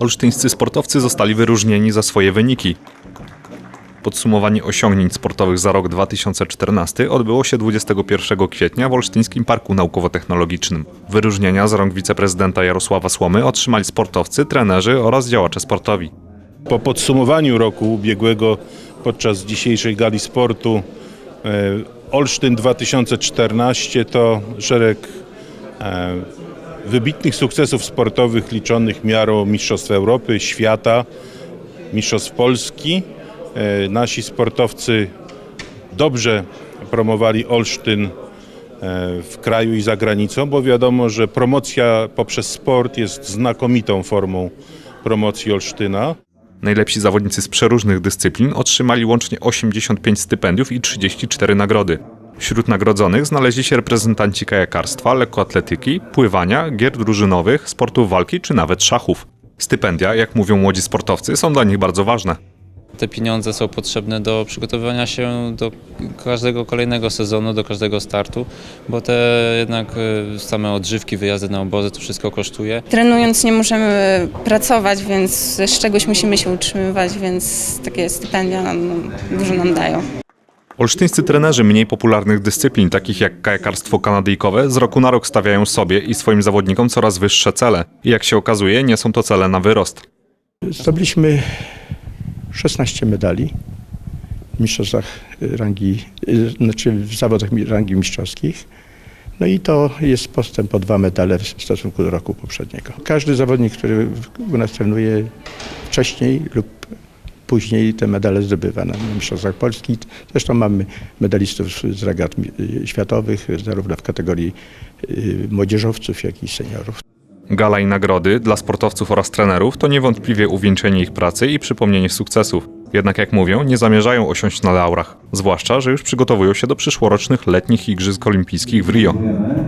Olsztyńscy sportowcy zostali wyróżnieni za swoje wyniki. Podsumowanie osiągnięć sportowych za rok 2014 odbyło się 21 kwietnia w Olsztyńskim Parku Naukowo-Technologicznym. Wyróżnienia z rąk wiceprezydenta Jarosława Słomy otrzymali sportowcy, trenerzy oraz działacze sportowi. Po podsumowaniu roku ubiegłego podczas dzisiejszej gali sportu e, Olsztyn 2014 to szereg e, wybitnych sukcesów sportowych liczonych miarą Mistrzostw Europy, świata, Mistrzostw Polski. E, Nasi sportowcy dobrze promowali Olsztyn e, w kraju i za granicą, bo wiadomo, że promocja poprzez sport jest znakomitą formą promocji Olsztyna. Najlepsi zawodnicy z przeróżnych dyscyplin otrzymali łącznie 85 stypendiów i 34 nagrody. Wśród nagrodzonych znaleźli się reprezentanci kajakarstwa, lekkoatletyki, pływania, gier drużynowych, sportów walki czy nawet szachów. Stypendia, jak mówią młodzi sportowcy, są dla nich bardzo ważne. Te pieniądze są potrzebne do przygotowywania się do każdego kolejnego sezonu, do każdego startu, bo te jednak e, same odżywki, wyjazdy na obozy, to wszystko kosztuje. Trenując nie możemy pracować, więc z czegoś musimy się utrzymywać, więc takie stypendia no, dużo nam dają. Olsztyńscy trenerzy mniej popularnych dyscyplin, takich jak kajakarstwo kanadyjkowe, z roku na rok stawiają sobie i swoim zawodnikom coraz wyższe cele. I jak się okazuje, nie są to cele na wyrost. Zdobyliśmy 16 medali w mistrzostwach rangi, znaczy w zawodach rangi mistrzowskich. No i to jest postęp o dwa medale w stosunku do roku poprzedniego. Każdy zawodnik, który u nas trenuje wcześniej lub później te medale zdobywa na mistrzostwach Polski. Zresztą mamy medalistów z regat światowych, zarówno w kategorii y, młodzieżowców, jak i seniorów. Gala i nagrody dla sportowców oraz trenerów to niewątpliwie uwieńczenie ich pracy i przypomnienie sukcesów. Jednak jak mówią, nie zamierzają osiąść na laurach. Zwłaszcza, że już przygotowują się do przyszłorocznych letnich Igrzysk Olimpijskich w Rio.